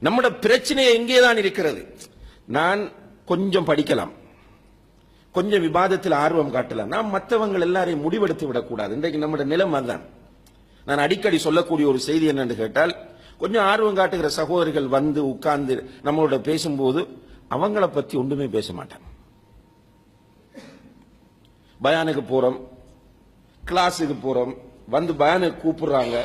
நம்முடைய பிரச்சனை எங்கேதான் இருக்கிறது. நான் கொஞ்சம் படிக்கலாம். கொஞ்சம் விவாதத்தில் ஆர்வம் காட்டலாம். நாம் மற்றவங்கள் எல்லாரையும் முடிவெடுத்து விடக்கூடாது. இன்றைக்கு நம்முடைய நிலம் அதுதான். நான் அடிக்கடி சொல்லக்கூடிய ஒரு செய்தி என்னன்னு கேட்டால் கொஞ்சம் ஆர்வம் காட்டுகிற சகோதரிகள் வந்து உட்கார்ந்து நம்மளோட பேசும்போது அவங்கள பத்தி ஒன்றுமே பேச மாட்டேன். பயானுக்கு போறோம். கிளாஸுக்கு போறோம். வந்து பயானுக்கு கூப்பிடுறாங்க.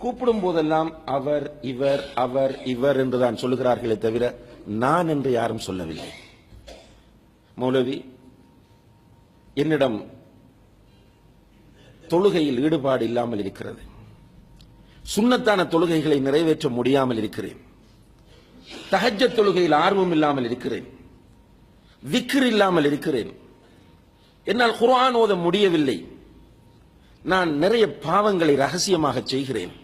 கூப்பிடும் போதெல்லாம் அவர் இவர் அவர் இவர் என்று தான் சொல்லுகிறார்களே தவிர நான் என்று யாரும் சொல்லவில்லை. மௌலவி என்னிடம் தொழுகையில் ஈடுபாடு இல்லாமல் இருக்கிறது. சுண்ணத்தான தொழுகைகளை நிறைவேற்ற முடியாமல் இருக்கிறேன். தகஜ தொழுகையில் ஆர்வம் இல்லாமல் இருக்கிறேன். விக்கிர் இல்லாமல் இருக்கிறேன். என்னால் குர்ஆன் ஓத முடியவில்லை. நான் நிறைய பாவங்களை ரகசியமாக செய்கிறேன்.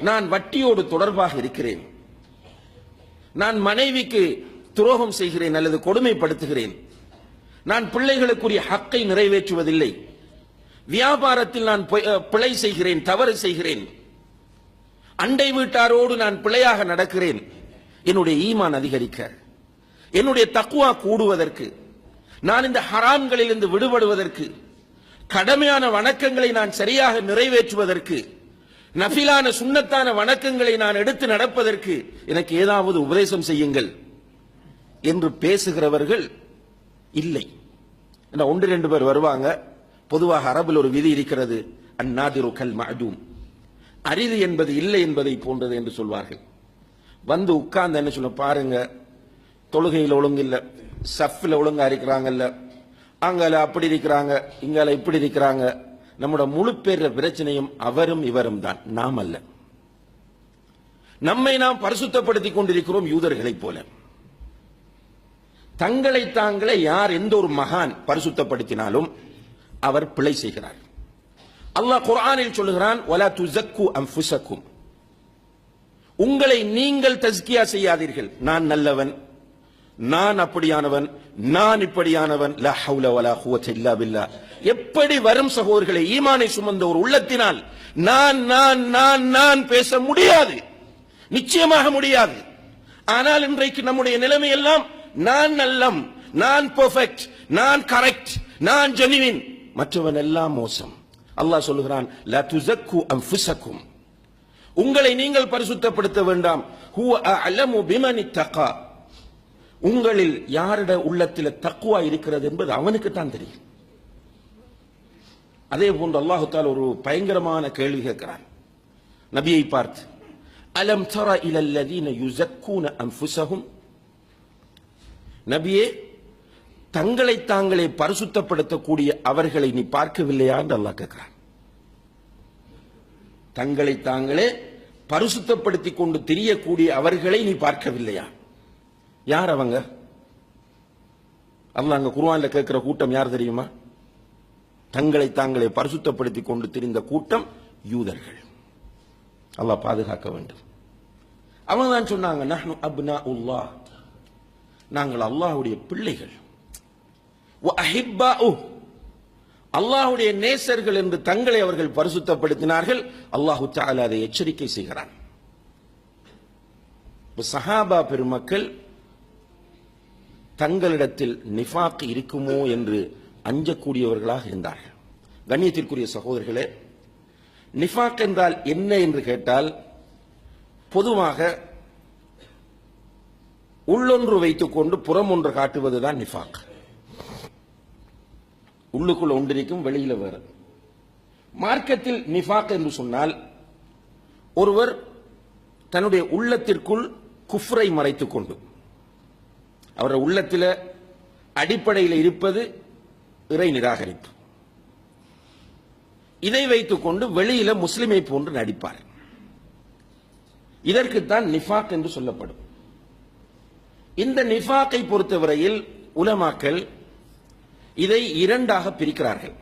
நான் வட்டியோடு தொடர்பாக இருக்கிறேன். நான் மனைவிக்கு துரோகம் செய்கிறேன் அல்லது கொடுமைப்படுத்துகிறேன். நான் பிள்ளைகளுக்குரிய ஹக்கை நிறைவேற்றுவதில்லை. வியாபாரத்தில் நான் பிழை செய்கிறேன் தவறு செய்கிறேன். அண்டை வீட்டாரோடு நான் பிழையாக நடக்கிறேன். என்னுடைய ஈமான் அதிகரிக்க. என்னுடைய தக்குவா கூடுவதற்கு. நான் இந்த ஹராம்களிலிருந்து விடுபடுவதற்கு. கடமையான வணக்கங்களை நான் சரியாக நிறைவேற்றுவதற்கு. நஃபிலான சுண்ணத்தான வணக்கங்களை நான் எடுத்து நடப்பதற்கு எனக்கு ஏதாவது உபதேசம் செய்யுங்கள் என்று பேசுகிறவர்கள் இல்லை. ஏன்னா ஒன்று ரெண்டு பேர் வருவாங்க. பொதுவாக அரபில் ஒரு விதி இருக்கிறது அந்நாதிரு கல் மஅதூம் அரிது என்பது இல்லை என்பதை போன்றது என்று சொல்வார்கள். வந்து உட்கார்ந்து என்ன சொல்ல பாருங்க தொழுகையில் ஒழுங்கு இல்லை சஃப்ல ஒழுங்கா இருக்கிறாங்கல்ல அங்கால அப்படி இருக்கிறாங்க இங்கால இப்படி இருக்கிறாங்க நம்முடைய முழு பேர பிரச்சனையும் அவரும் இவரும் தான் நாம் அல்ல. நம்மை நாம் பரிசுத்தப்படுத்திக் கொண்டிருக்கிறோம் யூதர்களைப் போல. தங்களை தாங்களே யார் எந்த ஒரு மகான் பரிசுத்தப்படுத்தினாலும் அவர் பிழை செய்கிறார். அல்லாஹ் குரானில் சொல்லுகிறான் வலா உங்களை நீங்கள் தஸ்கியா செய்யாதீர்கள். நான் நல்லவன் நான் அப்படியானவன் நான் இப்படியானவன். ஹவுல எப்படி வரும் சகோதரர்களை ஈமானை சுமந்த ஒரு உள்ளத்தினால் நான் நான் நான் நான் பேச முடியாது. நிச்சயமாக முடியாது. ஆனால் இன்றைக்கு நம்முடைய நிலைமை எல்லாம் நான் நல்லம் நான் பெர்ஃபெக்ட் நான் கரெக்ட் நான் ஜெனிவின் மற்றவன் எல்லாம் மோசம். அல்லாஹ் சொல்லுகிறான் லா துஸக்கு அன்ஃபுஸக்கும். உங்களை நீங்கள் பரிசுத்தப்படுத்த வேண்டாம். ஹூ அலமு பிமனி தகா உங்களில் யாரிட உள்ளத்தில் தக்குவா இருக்கிறது என்பது அவனுக்கு தான் தெரியும். அதே போன்று அல்லாஹுத்தால் ஒரு பயங்கரமான கேள்வி கேட்கிறான். நபியை பார்த்து அலம் தர இலல்லதீன யுசக்கூன அன்புசகும் நபியே தங்களை தாங்களே பரிசுத்தப்படுத்தக்கூடிய அவர்களை நீ பார்க்கவில்லையா? என்று அல்லாஹ் கேட்கிறான். தங்களை தாங்களே பரிசுத்தப்படுத்திக் கொண்டு தெரியக்கூடிய அவர்களை நீ பார்க்கவில்லையா? யார் அவங்க? அல்லாஹ் அங்க குர்ஆன்ல கேட்கிற கூட்டம் யார் தெரியுமா? தங்களை தாங்களே பரிசுத்தப்படுத்திக் கொண்டு திரிந்த கூட்டம் யூதர்கள். அல்லாஹ் பாதுகாக்க வேண்டும். அவங்க தான் சொன்னாங்க நஹ்னு அப்னா உல்லாஹ் நாங்கள் அல்லாஹுடைய பிள்ளைகள். அல்லாஹுடைய நேசர்கள் என்று தங்களை அவர்கள் பரிசுத்தப்படுத்தினார்கள். அல்லாஹு அதை எச்சரிக்கை செய்கிறான். சஹாபா பெருமக்கள் தங்களிடத்தில் நிஃபாக் இருக்குமோ என்று அஞ்சக்கூடியவர்களாக இருந்தார்கள். கண்ணியத்திற்குரிய சகோதரர்களே நிஃபாக் என்றால் என்ன என்று கேட்டால் பொதுவாக உள்ளொன்று வைத்துக்கொண்டு புறம் ஒன்று காட்டுவதுதான் நிஃபாக். உள்ளுக்குள்ள ஒன்றிருக்கும் வெளியில வேறு. மார்க்கத்தில் நிஃபாக் என்று சொன்னால் ஒருவர் தன்னுடைய உள்ளத்திற்குள் குஃப்ரை மறைத்துக் கொண்டு அவருடைய உள்ளத்தில் அடிப்படையில் இருப்பது இறை நிராகரிப்பு. இதை வைத்துக்கொண்டு வெளியில முஸ்லிமை போன்று நடிப்பார். இதற்குத்தான் நிஃபாக் என்று சொல்லப்படும். இந்த நிஃபாக்கை பொறுத்தவரையில் உலமாக்கள் இதை இரண்டாக பிரிக்கிறார்கள்.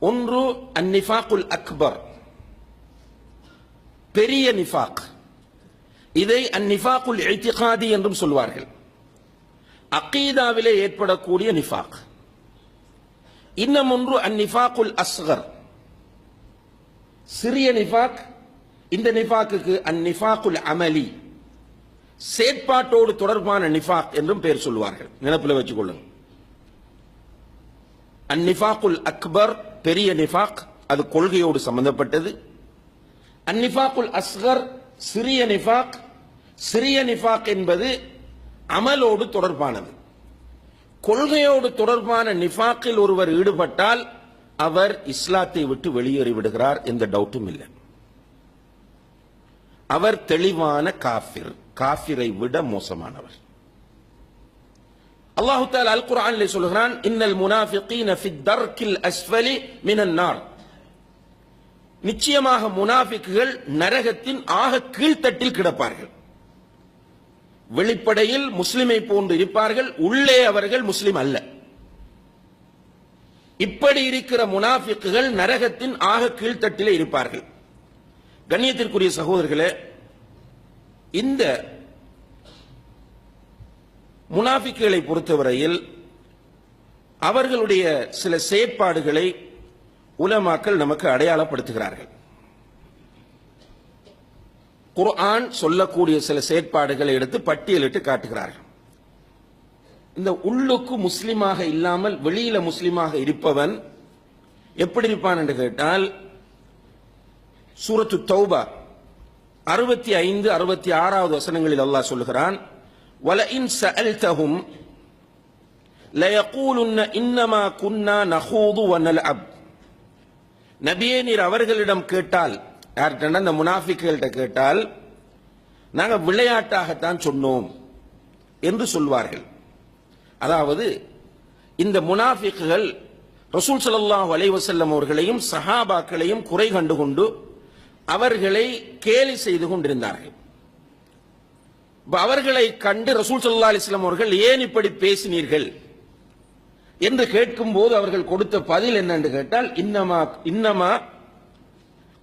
ஒன்று அந்நிஃபாக்குல் அக்பர். பெரிய நிஃபாக். இதை அந்நிஃபாக்குல் இத்திகாதி என்றும் சொல்வார்கள். அகீதாவிலே ஏற்படக்கூடிய நிஃபாக். இன்னும் ஒன்று அந்நிஃபாக்குல் அஸ்கர். சிறிய நிஃபாக் இந்த நிஃபாக்குக்கு அந்நிஃபாக்குல் அமலி. செயற்பாட்டோடு தொடர்பான நிஃபாக் என்றும் பெயர் சொல்வார்கள். நினப்பில் வச்சுக்கொள்ளுங்க. அந்நிஃபாக்குல் அக்பர் பெரிய நிஃபாக் அது கொள்கையோடு சம்பந்தப்பட்டது. அந்நிஃபாக்குல் அஸ்கர் சிறிய நிஃபாக். சிறிய நிஃபாக் என்பது அமலோடு தொடர்பானது. கொள்கையோடு தொடர்பான நிஃபாக்கில் ஒருவர் ஈடுபட்டால் அவர் இஸ்லாத்தை விட்டு வெளியேறி விடுகிறார் எந்த டவுட்டும் இல்லை. அவர் தெளிவான காஃபிர் காஃபிரை விட மோசமானவர். அல்லாஹு தால் அல் குரான் சொல்கிறான் இன்னல் முனாஃபிகீன ஃபி தர்கில் அஸ்ஃபலி மினன் நார். நிச்சயமாக முனாஃபிக்குகள் நரகத்தின் ஆக கீழ்த்தட்டில் கிடப்பார்கள். வெளிப்படையில் முஸ்லிமை போன்று இருப்பார்கள் உள்ளே அவர்கள் முஸ்லிம் அல்ல. இப்படி இருக்கிற முனாஃபிக்குகள் நரகத்தின் ஆக கீழ்த்தட்டிலே இருப்பார்கள். கண்ணியத்திற்குரிய சகோதரர்களே இந்த முனாஃபிக்குகளை பொறுத்தவரையில் அவர்களுடைய சில செயற்பாடுகளை உலமாக்கள் நமக்கு அடையாளப்படுத்துகிறார்கள். குர்ஆன் சொல்லக்கூடிய சில செயற்பாடுகளை எடுத்து பட்டியலிட்டு காட்டுகிறார்கள். இந்த உள்ளுக்கு முஸ்லிமாக இல்லாமல் வெளியில முஸ்லிமாக இருப்பவன் எப்படி இருப்பான் என்று கேட்டால் சூரத்து தௌபா அறுபத்தி ஐந்து அறுபத்தி ஆறாவது வசனங்களில் அல்லாஹ் சொல்லுகிறான் வலஇன் சஅல்தஹும் லயகூலுன்ன இன்னமா குன்னா நஹூது வனல்அப் நபியே நீர் அவர்களிடம் கேட்டால் யார்கிட்ட இந்த முனாஃபிக்கள்கிட்ட கேட்டால் நாங்கள் விளையாட்டாகத்தான் சொன்னோம் என்று சொல்வார்கள். அதாவது இந்த முனாஃபிக்குகள் ரசூல் சல்லாஹ் அலைவசல்லம் அவர்களையும் சஹாபாக்களையும் குறை கண்டுகொண்டு அவர்களை கேலி செய்து கொண்டிருந்தார்கள். அவர்களை கண்டு ரசூல் சல்லா அலிஸ்லாம் அவர்கள் ஏன் இப்படி பேசினீர்கள் என்று கேட்கும்போது அவர்கள் கொடுத்த பதில் என்னென்று கேட்டால் இன்னமா இன்னமா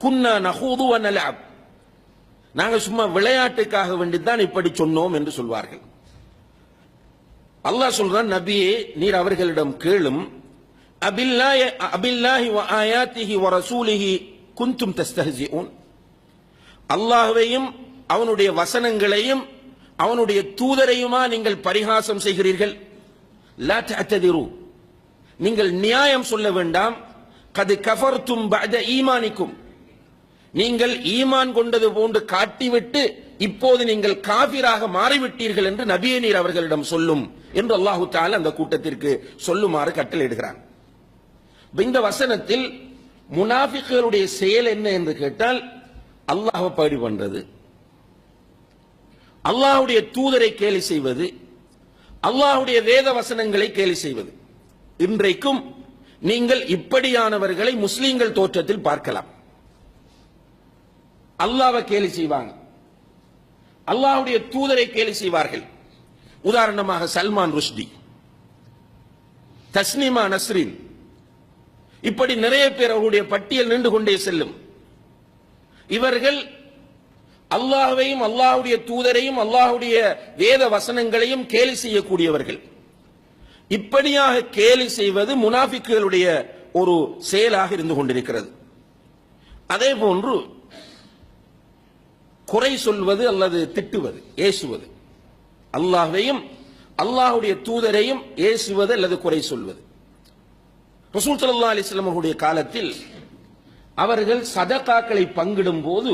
குன்ன நஹூது வ நாங்க சும்மா விளையாட்டுக்காக வேண்டித்தான் இப்படி சொன்னோம் என்று சொல்வார்கள். அல்லாஹ் சொல்றான் நபியே நீர் அவர்களிடம் கேளும். அபில்லாஹி அபில்லாஹி வ ஆயாத்திஹி வ ரசூலிஹி குந்தும் தஸ்தஹ்சிஊன். அல்லாஹ்வையும் அவனுடைய வசனங்களையும் அவனுடைய தூதரையுமா நீங்கள் பரிகாசம் செய்கிறீர்கள்? லா தஅததிரு நீங்கள் நியாயம் சொல்ல வேண்டாம். கது கஃபர்தும் பஅத ஈமானிக்கும். நீங்கள் ஈமான் கொண்டது போன்று காட்டிவிட்டு இப்போது நீங்கள் காபிராக மாறிவிட்டீர்கள் என்று நபியே நீர் அவர்களிடம் சொல்லும் என்று அல்லாஹு தால அந்த கூட்டத்திற்கு சொல்லுமாறு கட்டளையிடுகிறான். இந்த வசனத்தில் முனாஃபிக்களுடைய செயல் என்ன என்று கேட்டால் அல்லாஹ படி பண்றது. அல்லாஹுடைய தூதரை கேலி செய்வது அல்லாஹுடைய வேத வசனங்களை கேலி செய்வது. இன்றைக்கும் நீங்கள் இப்படியானவர்களை முஸ்லீம்கள் தோற்றத்தில் பார்க்கலாம். அல்லாவை கேலி செய்வாங்க. அல்லாவுடைய தூதரை கேலி செய்வார்கள். உதாரணமாக சல்மான் ருஷ்டி தஸ்னிமா நஸ்ரின். இப்படி நிறைய பேர் அவருடைய பட்டியல் நின்று கொண்டே செல்லும். இவர்கள் அல்லாஹையும் அல்லாஹுடைய தூதரையும் அல்லாஹ்வுடைய வேத வசனங்களையும் கேலி செய்யக்கூடியவர்கள். இப்படியாக கேலி செய்வது முனாஃபிக்குகளுடைய ஒரு செயலாக இருந்து கொண்டிருக்கிறது. அதே போன்று குறை சொல்வது அல்லது திட்டுவது ஏசுவது. அல்லாஹையும் அல்லாஹுடைய தூதரையும் ஏசுவது அல்லது குறை சொல்வது. ரசூல் சல்லா அலைஹி காலத்தில் அவர்கள் சதகாக்களை பங்கிடும் போது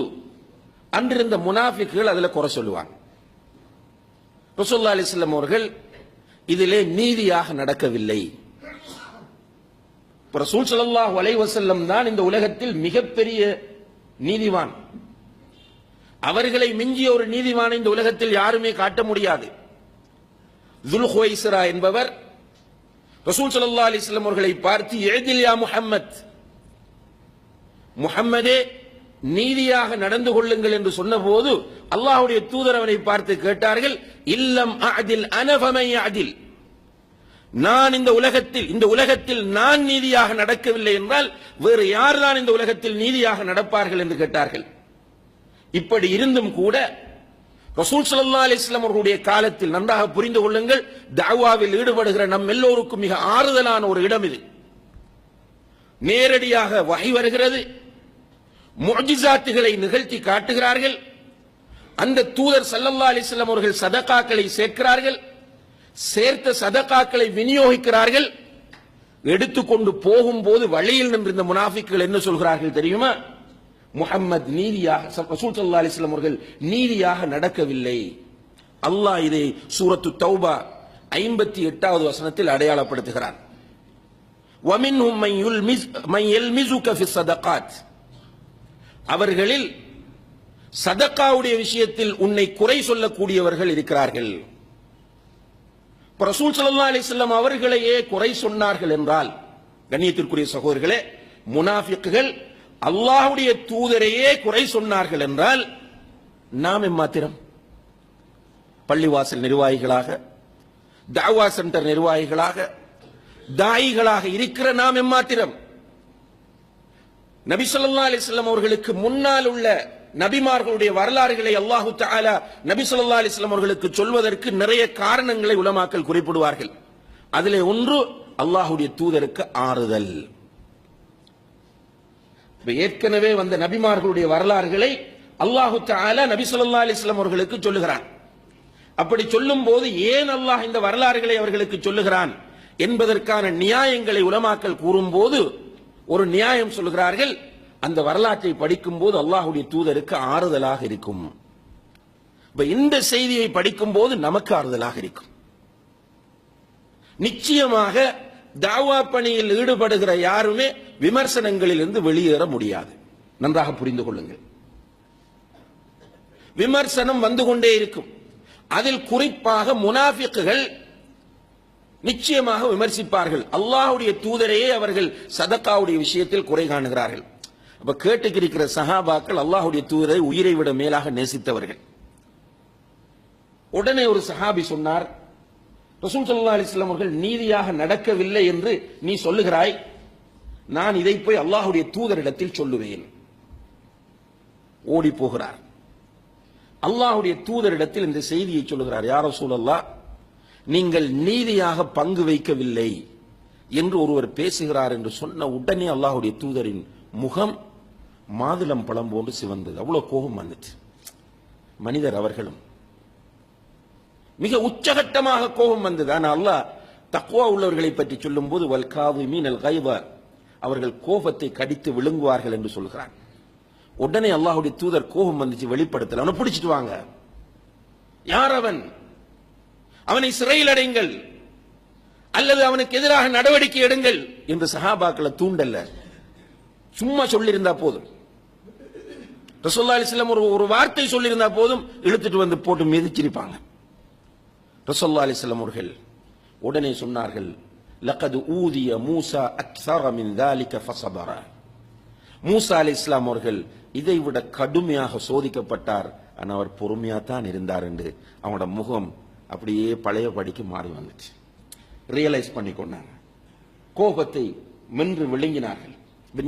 அன்றிருந்த முனாஃபிக்குகள் அதுல குறை சொல்லுவாங்க. ரசூல்லா அலிஸ்லம் அவர்கள் இதிலே நீதியாக நடக்கவில்லை. ரசூல் சல்லாஹ் அலைவசல்லம் தான் இந்த உலகத்தில் மிகப்பெரிய நீதிவான். அவர்களை மிஞ்சிய ஒரு நீதிமான இந்த உலகத்தில் யாருமே காட்ட முடியாது. துல்ஹுவைசரா என்பவர் ரசூல் சல்லா அலைஹி அவர்களை பார்த்து எழுதில்யா முஹம்மத் முஹம்மதே நீதியாக நடந்து கொள்ளுங்கள் என்று சொன்னபோது அல்லாஹுடைய தூதரவனை பார்த்து கேட்டார்கள் இல்லம் அதில் அனபமை அதில் நான் இந்த உலகத்தில் இந்த உலகத்தில் நான் நீதியாக நடக்கவில்லை என்றால் வேறு யார்தான் இந்த உலகத்தில் நீதியாக நடப்பார்கள் என்று கேட்டார்கள். இப்படி இருந்தும் கூட ரசூல் சல்லா அலிஸ்லாம் அவர்களுடைய காலத்தில் நன்றாக புரிந்து கொள்ளுங்கள் தாவாவில் ஈடுபடுகிற நம் எல்லோருக்கும் மிக ஆறுதலான ஒரு இடம் இது. நேரடியாக வகை வருகிறது முஜிசாத்துகளை நிகழ்த்தி காட்டுகிறார்கள் அந்த தூதர் சல்லல்லா அலிஸ்லாம் அவர்கள் சதகாக்களை சேர்க்கிறார்கள் சேர்த்த சதகாக்களை விநியோகிக்கிறார்கள் எடுத்துக்கொண்டு போகும்போது வழியில் நின்றிருந்த முனாஃபிக்குகள் என்ன சொல்கிறார்கள் தெரியுமா? முகம்மது நீதியாக ரசூல் சல்லா அலிஸ்லாம் அவர்கள் நீதியாக நடக்கவில்லை. அல்லாஹ் இதை சூரத்து தௌபா ஐம்பத்தி எட்டாவது வசனத்தில் அடையாளப்படுத்துகிறான். அவர்களில் சதக்காவுடைய விஷயத்தில் உன்னை குறை சொல்லக்கூடியவர்கள் இருக்கிறார்கள். ரசூல் சல்லா அலிஸ்லாம் அவர்களையே குறை சொன்னார்கள் என்றால் கண்ணியத்திற்குரிய சகோதரர்களே முனாஃபிக்குகள் அல்லாஹுடைய தூதரையே குறை சொன்னார்கள் என்றால் நாம் எம்மாத்திரம்? பள்ளிவாசல் நிர்வாகிகளாக தாவா சென்டர் நிர்வாகிகளாக தாயிகளாக இருக்கிற நாம் எம்மாத்திரம்? நபிசல்லா அலிஸ்லாம் அவர்களுக்கு முன்னால் உள்ள நபிமார்களுடைய வரலாறுகளை அல்லாஹு தாலா நபி ஸல்லல்லாஹு அவர்களுக்கு சொல்வதற்கு நிறைய காரணங்களை உலமாக்கல் குறிப்பிடுவார்கள். அதிலே ஒன்று அல்லாஹுடைய தூதருக்கு ஆறுதல். ஏற்கனவே வந்த நபிமார்களுடைய வரலாறுகளை அல்லாஹு நபி சொல்லா அலிஸ்லாம் அவர்களுக்கு சொல்லுகிறான். அப்படி சொல்லும் போது ஏன் அல்லாஹ் இந்த வரலாறுகளை அவர்களுக்கு சொல்லுகிறான் என்பதற்கான நியாயங்களை உலமாக்கல் கூறும்போது ஒரு நியாயம் சொல்லுகிறார்கள் அந்த வரலாற்றை படிக்கும் போது அல்லாஹுடைய தூதருக்கு ஆறுதலாக இருக்கும். இப்ப இந்த செய்தியை படிக்கும் போது நமக்கு ஆறுதலாக இருக்கும். நிச்சயமாக தாவா பணியில் ஈடுபடுகிற யாருமே விமர்சனங்களில் இருந்து வெளியேற முடியாது. நன்றாக புரிந்து கொள்ளுங்கள். விமர்சனம் வந்து கொண்டே இருக்கும். அதில் குறிப்பாக முனாஃபிக்குகள் நிச்சயமாக விமர்சிப்பார்கள். அல்லாஹுடைய தூதரையே அவர்கள் சதக்காவுடைய விஷயத்தில் குறை காணுகிறார்கள். அப்ப கேட்டுக்கிருக்கிற சஹாபாக்கள் அல்லாஹுடைய தூதரை உயிரை விட மேலாக நேசித்தவர்கள். உடனே ஒரு சஹாபி சொன்னார் ரசூல் சல்லா அலிஸ்லாம் அவர்கள் நீதியாக நடக்கவில்லை என்று நீ சொல்லுகிறாய். நான் இதை போய் அல்லாஹுடைய தூதரிடத்தில் சொல்லுவேன். ஓடி போகிறார். அல்லாஹுடைய தூதரிடத்தில் இந்த செய்தியை சொல்லுகிறார். யார் சூழல்லா நீங்கள் நீதியாக பங்கு வைக்கவில்லை என்று ஒருவர் பேசுகிறார் என்று சொன்ன உடனே அல்லாஹுடைய தூதரின் முகம் மாதுளம் பழம் போன்று சிவந்தது. அவ்வளவு கோபம் வந்துச்சு மனிதர் அவர்களும் மிக உச்சகட்டமாக கோபம் வந்தது. ஆனால் அல்லாஹ் தக்குவா உள்ளவர்களை பற்றி சொல்லும் போது வல்காவு மீனல் கைவர் அவர்கள் கோபத்தை கடித்து விழுங்குவார்கள் என்று சொல்கிறான். உடனே அல்லாஹுடைய தூதர் கோபம் வந்துச்சு வெளிப்படுத்தல. அவனை பிடிச்சிட்டு வாங்க. யார் அவன்? அவனை சிறையில் அடைங்கள் அல்லது அவனுக்கு எதிராக நடவடிக்கை எடுங்கள் என்று சஹாபாக்களை தூண்டல்ல சும்மா சொல்லியிருந்தா போதும். ரசோல்லா அலிஸ்லாம் ஒரு ஒரு வார்த்தை சொல்லியிருந்தா போதும். இழுத்துட்டு வந்து போட்டு மிதிச்சிருப்பாங்க. ரசல்லா அலிஸ்லம் அவர்கள் உடனே சொன்னார்கள் லக்கது ஊதிய மூசா அக்ஸரமின் தாலிக ஃபசபர மூசா அலி இஸ்லாம் அவர்கள் இதை விட கடுமையாக சோதிக்கப்பட்டார். ஆனால் அவர் பொறுமையாக தான் இருந்தார் என்று அவனோட முகம் அப்படியே பழைய படிக்கு மாறி வந்துச்சு. ரியலைஸ் பண்ணி கொண்டாங்க. கோபத்தை மென்று விளங்கினார்கள்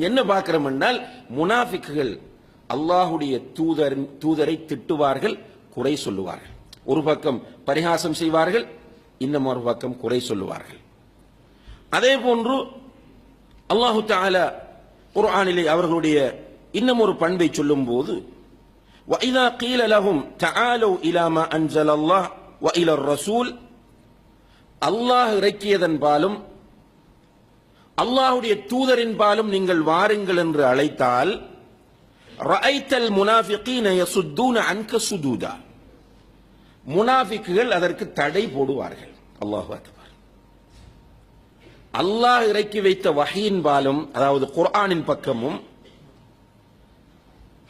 என்ன பார்க்கிறோம் என்றால் முனாஃபிக்குகள் அல்லாஹுடைய தூதர் தூதரை திட்டுவார்கள் குறை சொல்லுவார்கள். ஒரு பக்கம் பரிகாசம் செய்வார்கள் இன்னும் ஒரு பக்கம் குறை சொல்லுவார்கள் அதே போன்று அல்லாஹு தஆலா குர்ஆனிலே அவர்களுடைய இன்னும் ஒரு பண்பை சொல்லும்போது وَإِذَا قِيلَ لَهُمْ تَعَالَوْا إِلَى مَا أَنزَلَ اللَّهُ وَإِلَى الرَّسُولِ அல்லாஹ் இறக்கியதன் பாலும் அல்லாஹுடைய தூதரின் பாலும் நீங்கள் வாருங்கள் என்று அழைத்தால் ரஐத்தல் முனாஃபிகீன யசுத்தூன அன்க சுதூதா முனாஃபிக்குகள் அதற்கு தடை போடுவார்கள். அல்லாஹு அக்பர். அல்லாஹ் இறக்கி வைத்த வகையின் பாலும் அதாவது குர்ஆனின் பக்கமும்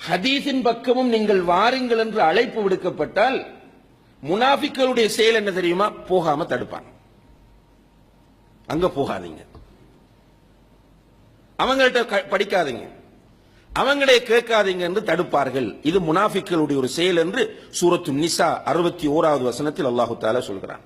ஹதீஸின் பக்கமும் நீங்கள் வாருங்கள் என்று அழைப்பு விடுக்கப்பட்டால் முனாஃபிக்களுடைய செயல் என்ன தெரியுமா? போகாம தடுப்பாங்க. அங்க போகாதீங்க. அவங்கள்ட்ட படிக்காதீங்க. அவங்களே கேட்காதீங்க என்று தடுப்பார்கள். இது முனாஃபிக்களுடைய ஒரு செயல் என்று சூரத்து நிசா அறுபத்தி ஓராவது வசனத்தில் அல்லாஹு தாலா சொல்கிறான்.